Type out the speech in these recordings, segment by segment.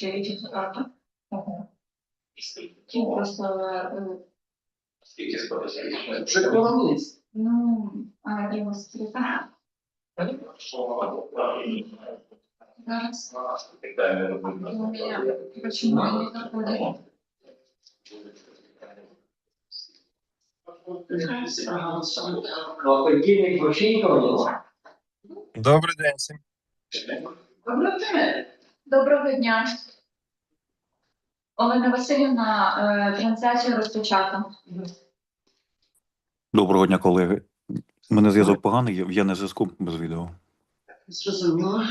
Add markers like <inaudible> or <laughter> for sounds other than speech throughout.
ще депутата. Скільки? Просто е, Скільки складається? Вже колоніст. ну, а його секретар зараз. Ну, я починаю не заходити. Покійник Вочинково. Добрий день всім. Добре ти. Доброго дня. Олена Васильівна, е, трансляцію розпочата. Доброго дня, колеги. У мене зв'язок поганий, я- я на зв'язку без відео. Зрозуміло.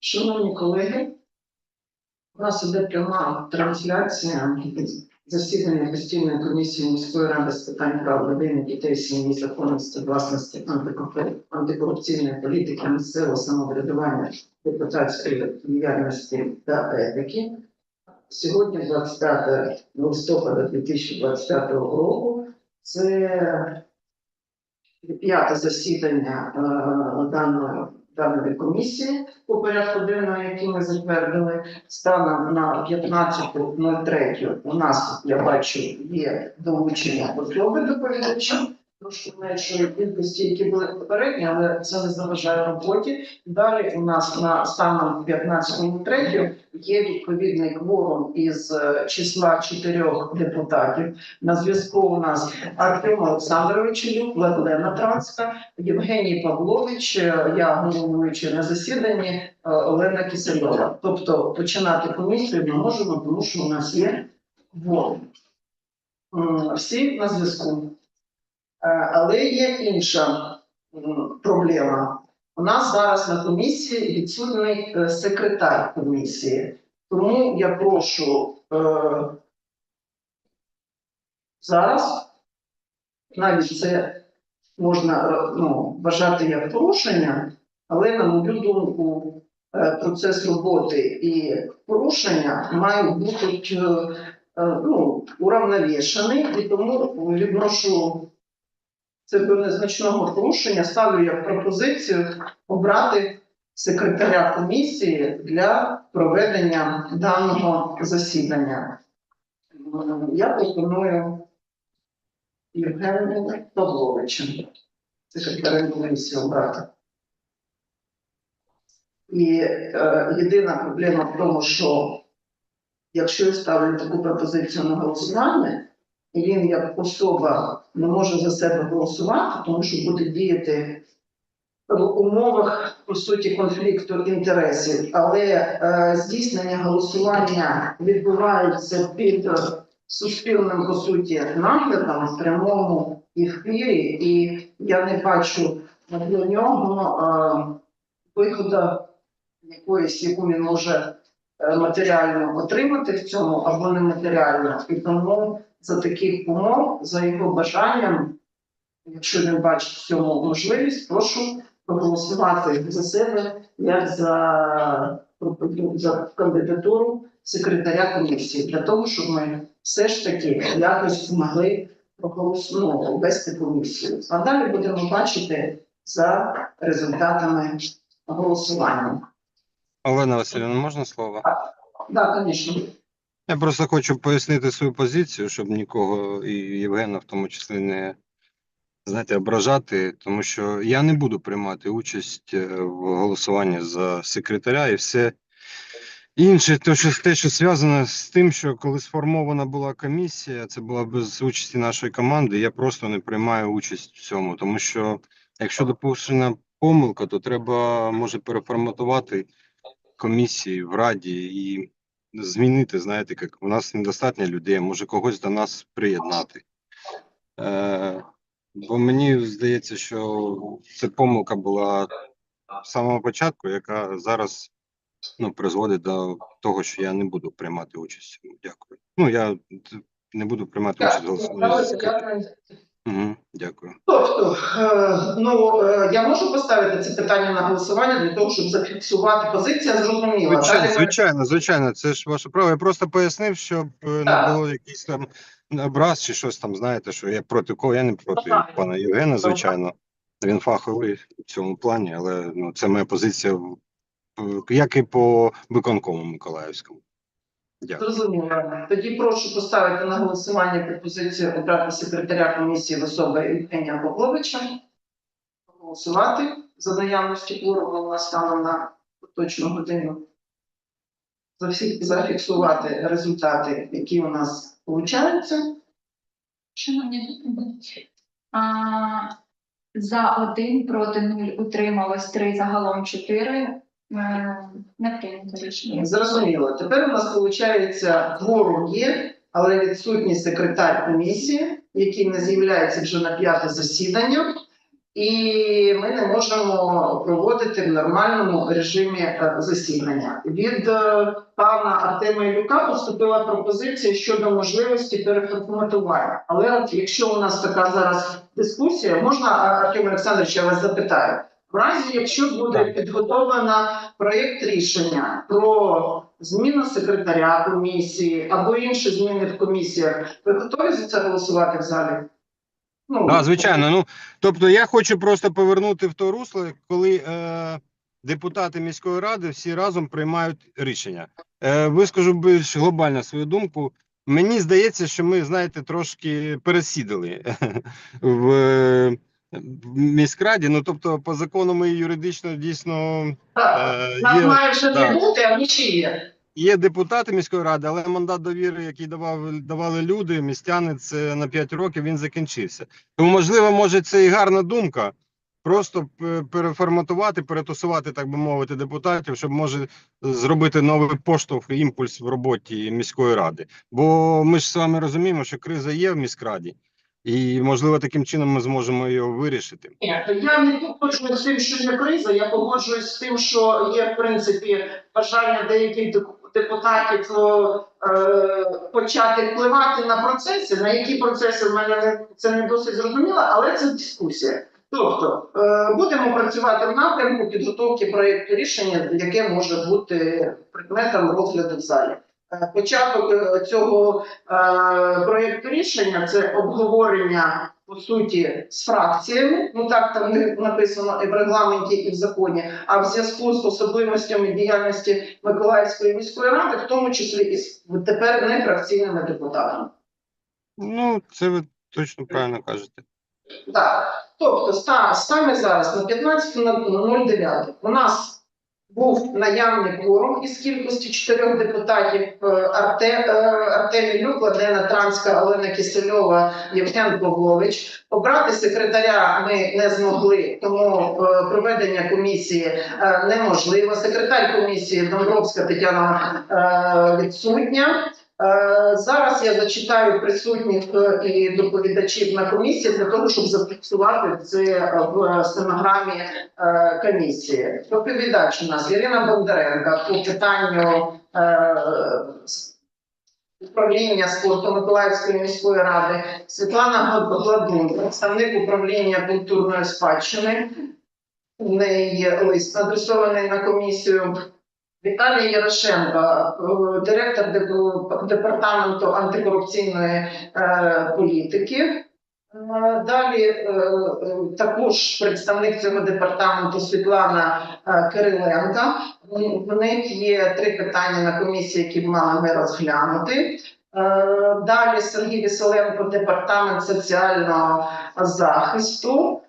Шановні колеги, у нас іде пряма трансляція засідання постійної комісії міської ради з питань прав людини, дітей, сім'ї, законності, власності, антикорупційної- політики, місцевого самоврядування, депутатської діяльності та етики. Сьогодні, 25 листопада 2025 року, це п'яте засідання е, даної, даної комісії по порядку денного, який ми затвердили. Станом на 15.03 у нас, я бачу, є долучення особи доповідача. Трошки меншої кількості, які були попередні, але це не заважає роботі. Далі у нас на станом 15.03 є відповідний кворум із е, числа чотирьох депутатів. На зв'язку у нас Артем Олександрович Ілюк, Владлена Транська, Євгеній Павлович, е, я головуючи на засіданні е, Олена Кисельова. Тобто починати комісію ми можемо, тому що у нас є кворум. Всі на зв'язку. Е, Але є інша проблема. У нас зараз на комісії відсутній е, секретар комісії. Тому я прошу е, зараз, навіть це можна ну, вважати як порушення, але на мою думку, процес роботи і порушення мають бути ну, уравновішений, і тому відношу це до незначного порушення, ставлю як пропозицію обрати секретаря комісії для проведення даного засідання. Я пропоную Євгенія Павловича, секретарем комісії обрати. І е, єдина проблема в тому, що якщо я ставлю таку пропозицію на голосування, він як особа не може за себе голосувати, тому що буде діяти в умовах по суті конфлікту інтересів, але е, здійснення голосування відбувається під суспільним по суті наглядом в прямому ефірі, і я не бачу для нього е, виходу якоїсь, яку він може матеріально отримати в цьому або нематеріально. І тому за таких умов, за його бажанням, якщо він бачить в цьому можливість, прошу проголосувати за себе як за за кандидатуру секретаря комісії для того, щоб ми все ж таки якось змогли проголосувати вести комісію. А далі будемо бачити за результатами голосування. Олена Васильівна, можна слово? Так, звісно. Я просто хочу пояснити свою позицію, щоб нікого і Євгена в тому числі не знаєте, ображати, тому що я не буду приймати участь е, в голосуванні за секретаря і все інше, то що те, що зв'язано з тим, що коли сформована була комісія, це була без участі нашої команди. Я просто не приймаю участь в цьому, тому що якщо допущена помилка, то треба може переформатувати комісії в раді і змінити, знаєте, як у нас недостатньо людей, може когось до нас приєднати. Е, бо мені здається, що це помилка була з самого початку, яка зараз ну, призводить до того, що я не буду приймати участь. Дякую. Ну, я не буду приймати участь в голосуванні. Угу, дякую. Тобто, е, ну е, я можу поставити це питання на голосування для того, щоб зафіксувати позиція зрозуміла. Звичайно, Далі звичайно, звичайно, це ж ваше право. Я просто пояснив, щоб е, не було якийсь там образ чи щось там, знаєте, що я проти кого, я не проти Так. пана Євгена, звичайно. Він фаховий в цьому плані, але ну, це моя позиція, як і по виконкому Миколаївському. Дякую. Зрозуміло. Тоді прошу поставити на голосування пропозицію обрати секретаря комісії в особи Євгенія Павловича. Голосувати за наявності кворуму у нас станом на точну годину. Зафі- Зафіксувати результати, які у нас получаються. Шановні депутати, а, за один проти нуль утрималось три, загалом чотири. Е, Не прийнято рішення. Зрозуміло. Тепер у нас виходить кворум є, але відсутній секретар комісії, який не з'являється вже на п'яте засідання, і ми не можемо проводити в нормальному режимі е, засідання. Від е, пана Артема Ілюка поступила пропозиція щодо можливості переформатування. Але якщо у нас така зараз дискусія, можна Артем Олександрович, я вас запитаю. В разі, якщо буде Так. підготовлена проєкт рішення про зміну секретаря комісії або інші зміни в комісіях, ви готові за це голосувати в залі? Ну, Так, звичайно. Ну тобто, я хочу просто повернути в то русло, коли е, депутати міської ради всі разом приймають рішення. Е, вискажу більш глобально свою думку. Мені здається, що ми, знаєте, трошки пересідали <laughs> в, в міськраді. Ну тобто, по закону ми юридично дійсно Так, е, є. має вже не бути, а нічі є. Є депутати міської ради, але мандат довіри, який давав, давали люди, містяни, це на 5 років він закінчився. Тому, можливо, може, це і гарна думка. Просто переформатувати, перетусувати, так би мовити, депутатів, щоб може зробити новий поштовх, імпульс в роботі міської ради. Бо ми ж з вами розуміємо, що криза є в міськраді, і можливо таким чином ми зможемо його вирішити. Я не погоджуюсь з тим, що є криза. Я погоджуюсь з тим, що є в принципі бажання деяких депутатів е, почати впливати на процеси. На які процеси в мене не це не досить зрозуміло, але це дискусія. Тобто е, будемо працювати в напрямку підготовки проєкту рішення, яке може бути предметом розгляду в залі. Е, Початок е, цього е, проєкту рішення це обговорення по суті з фракціями. Ну так там не написано і в регламенті, і в законі. А в зв'язку з особливостями діяльності Миколаївської міської ради, в тому числі і з тепер не фракційними депутатами. Ну, це ви точно правильно кажете. Так, тобто саме зараз на 15.09 у нас був наявний кворум із кількості чотирьох депутатів е, Арте, е, Артемій Люк, Ладена Транська, Олена Кисельова, Євген Павлович. Обрати секретаря ми не змогли, тому е, проведення комісії неможливо. Секретар комісії Домбровська Тетяна відсутня. Е, Зараз я зачитаю присутніх і доповідачів на комісії для того, щоб зафіксувати це в стенограмі е, комісії. Доповідач у нас Ірина Бондаренка по питанню е, управління спорту Миколаївської міської ради, Світлана Гла- Гладун, представник управління культурної спадщини. У неї є лист адресований на комісію. Віталій Ярошенко, директор департаменту антикорупційної е, політики. Е, Далі е, також представник цього департаменту Світлана Кириленка. В них є три питання на комісії, які мали ми розглянути. Далі Сергій Веселенко, департамент соціального захисту.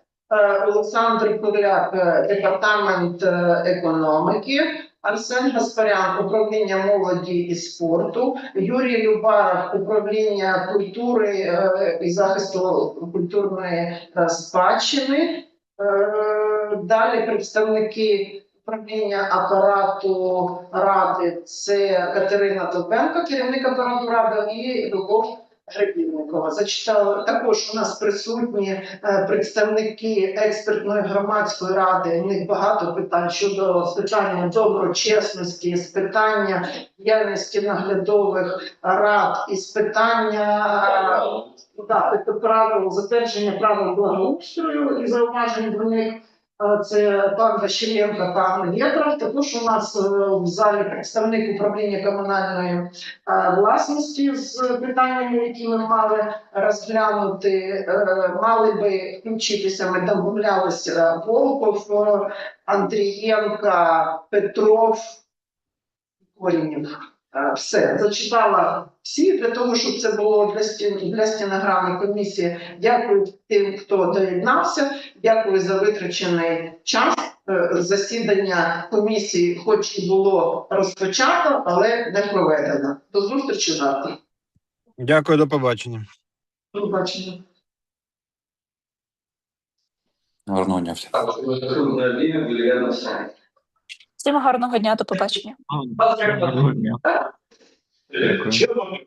Олександр Куляк, е, департамент економіки. Арсен Гаспарян, управління молоді і спорту, Юрій Любаров, управління культури е, і захисту культурної е, спадщини. Е, Далі представники управління апарату ради це Катерина Довбенко, керівник апарату ради, і Любов Гребінникова. Зачитала також у нас присутні е, представники експертної громадської ради. У них багато питань щодо питання доброчесності, з питання діяльності наглядових рад, і з питання да, правил затвердження правил благоустрою і зауважень до них. Е, Це пан Ващеленко, пан Вєтров. Також у нас е, в залі представник управління комунальної е, власності з питаннями, які ми мали розглянути. Мали би включитися. Ми домовлялися Волков, Андрієнка, Петров, Корінів. Е, Все зачитала всі для того, щоб це було для стін для стінограми комісії. Дякую тим, хто доєднався. Дякую за витрачений час. Е, Засідання комісії, хоч і було розпочато, але не проведено. До зустрічі завтра. Дякую, до побачення. До побачення. Гарного дня всім. Всім гарного дня, до побачення. Чем